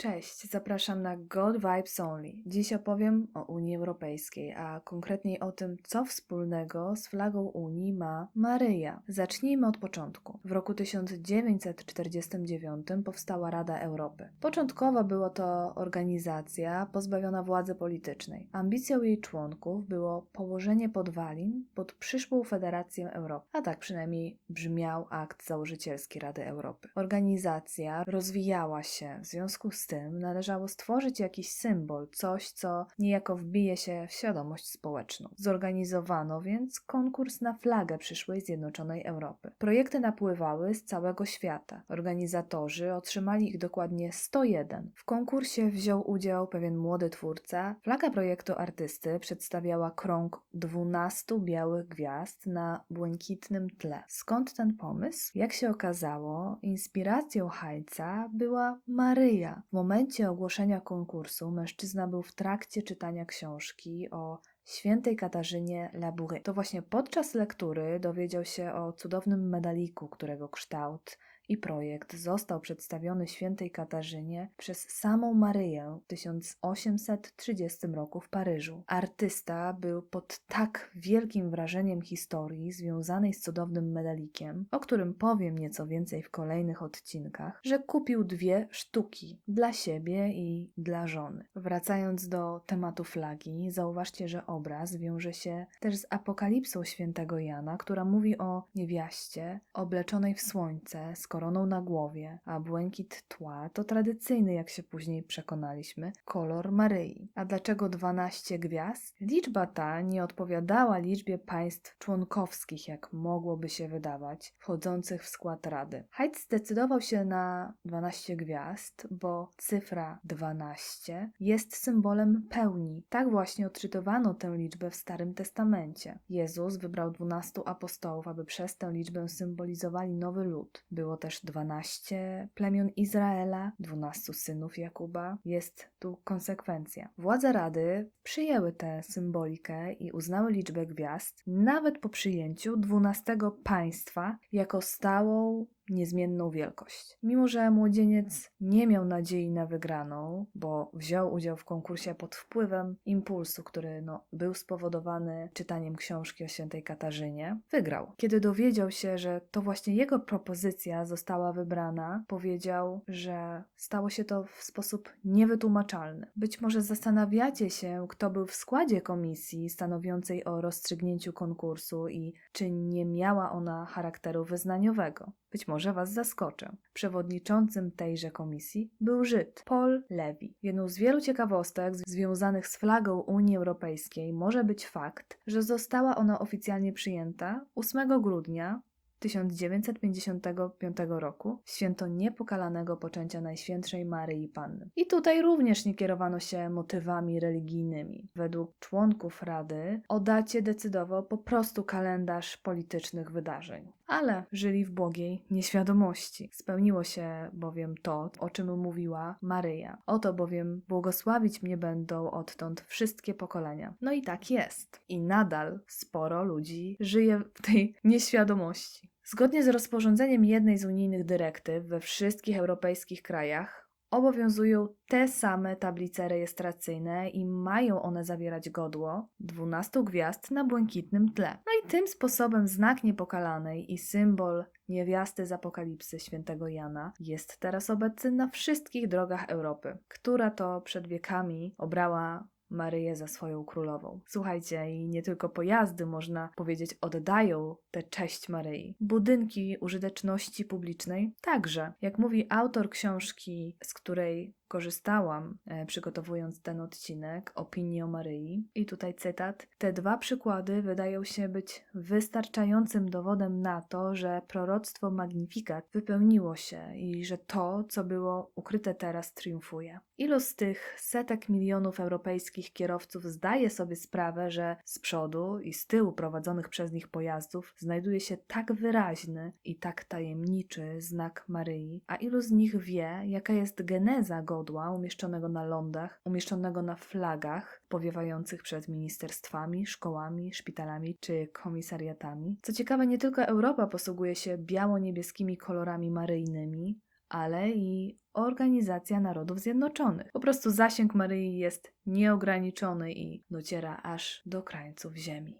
Cześć, zapraszam na God Vibes Only. Dziś opowiem o Unii Europejskiej, a konkretniej o tym, co wspólnego z flagą Unii ma Maryja. Zacznijmy od początku. W roku 1949 powstała Rada Europy. Początkowo była to organizacja pozbawiona władzy politycznej. Ambicją jej członków było położenie podwalin pod przyszłą Federację Europy, a tak przynajmniej brzmiał akt założycielski Rady Europy. Organizacja rozwijała się, w związku z tym należało stworzyć jakiś symbol, coś, co niejako wbije się w świadomość społeczną. Zorganizowano więc konkurs na flagę przyszłej Zjednoczonej Europy. Projekty napływały z całego świata. Organizatorzy otrzymali ich dokładnie 101. W konkursie wziął udział pewien młody twórca. Flaga projektu artysty przedstawiała krąg 12 białych gwiazd na błękitnym tle. Skąd ten pomysł? Jak się okazało, inspiracją Hajca była Maryja. W momencie ogłoszenia konkursu mężczyzna był w trakcie czytania książki o świętej Katarzynie Labouré. To właśnie podczas lektury dowiedział się o cudownym medaliku, którego kształt i projekt został przedstawiony świętej Katarzynie przez samą Maryję w 1830 roku w Paryżu. Artysta był pod tak wielkim wrażeniem historii związanej z cudownym medalikiem, o którym powiem nieco więcej w kolejnych odcinkach, że kupił dwie sztuki dla siebie i dla żony. Wracając do tematu flagi, zauważcie, że obraz wiąże się też z apokalipsą świętego Jana, która mówi o niewiaście obleczonej w słońce z koroną na głowie, a błękit tła to tradycyjny, jak się później przekonaliśmy, kolor Maryi. A dlaczego 12 gwiazd? Liczba ta nie odpowiadała liczbie państw członkowskich, jak mogłoby się wydawać, wchodzących w skład Rady. Haidt zdecydował się na 12 gwiazd, bo cyfra 12 jest symbolem pełni. Tak właśnie odczytowano tę liczbę w Starym Testamencie. Jezus wybrał 12 apostołów, aby przez tę liczbę symbolizowali nowy lud. Było też 12 plemion Izraela, 12 synów Jakuba. Jest tu konsekwencja. Władze Rady przyjęły tę symbolikę i uznały liczbę gwiazd, nawet po przyjęciu 12 państwa jako stałą niezmienną wielkość. Mimo, że młodzieniec nie miał nadziei na wygraną, bo wziął udział w konkursie pod wpływem impulsu, który no, był spowodowany czytaniem książki o świętej Katarzynie, wygrał. Kiedy dowiedział się, że to właśnie jego propozycja została wybrana, powiedział, że stało się to w sposób niewytłumaczalny. Być może zastanawiacie się, kto był w składzie komisji stanowiącej o rozstrzygnięciu konkursu i czy nie miała ona charakteru wyznaniowego. Być może Was zaskoczę. Przewodniczącym tejże komisji był Żyd, Paul Levy. Jedną z wielu ciekawostek związanych z flagą Unii Europejskiej może być fakt, że została ona oficjalnie przyjęta 8 grudnia 1955 roku, święto niepokalanego poczęcia Najświętszej Maryi Panny. I tutaj również nie kierowano się motywami religijnymi. Według członków Rady o dacie decydował po prostu kalendarz politycznych wydarzeń. Ale żyli w błogiej nieświadomości. Spełniło się bowiem to, o czym mówiła Maryja. Oto bowiem błogosławić mnie będą odtąd wszystkie pokolenia. No i tak jest. I nadal sporo ludzi żyje w tej nieświadomości. Zgodnie z rozporządzeniem jednej z unijnych dyrektyw we wszystkich europejskich krajach obowiązują te same tablice rejestracyjne i mają one zawierać godło 12 gwiazd na błękitnym tle. No i tym sposobem znak niepokalanej i symbol niewiasty z apokalipsy świętego Jana jest teraz obecny na wszystkich drogach Europy, która to przed wiekami obrała Maryję za swoją królową. Słuchajcie, i nie tylko pojazdy, można powiedzieć, oddają tę cześć Maryi. Budynki użyteczności publicznej także. Jak mówi autor książki, z której korzystałam, e, przygotowując ten odcinek, opinii o Maryi. I tutaj cytat. Te dwa przykłady wydają się być wystarczającym dowodem na to, że proroctwo Magnifikat wypełniło się i że to, co było ukryte teraz, triumfuje. Ilu z tych setek milionów europejskich kierowców zdaje sobie sprawę, że z przodu i z tyłu prowadzonych przez nich pojazdów znajduje się tak wyraźny i tak tajemniczy znak Maryi, a ilu z nich wie, jaka jest geneza go godła umieszczonego na lądach, umieszczonego na flagach powiewających przed ministerstwami, szkołami, szpitalami czy komisariatami. Co ciekawe, nie tylko Europa posługuje się biało-niebieskimi kolorami maryjnymi, ale i Organizacja Narodów Zjednoczonych. Po prostu zasięg Maryi jest nieograniczony i dociera aż do krańców Ziemi.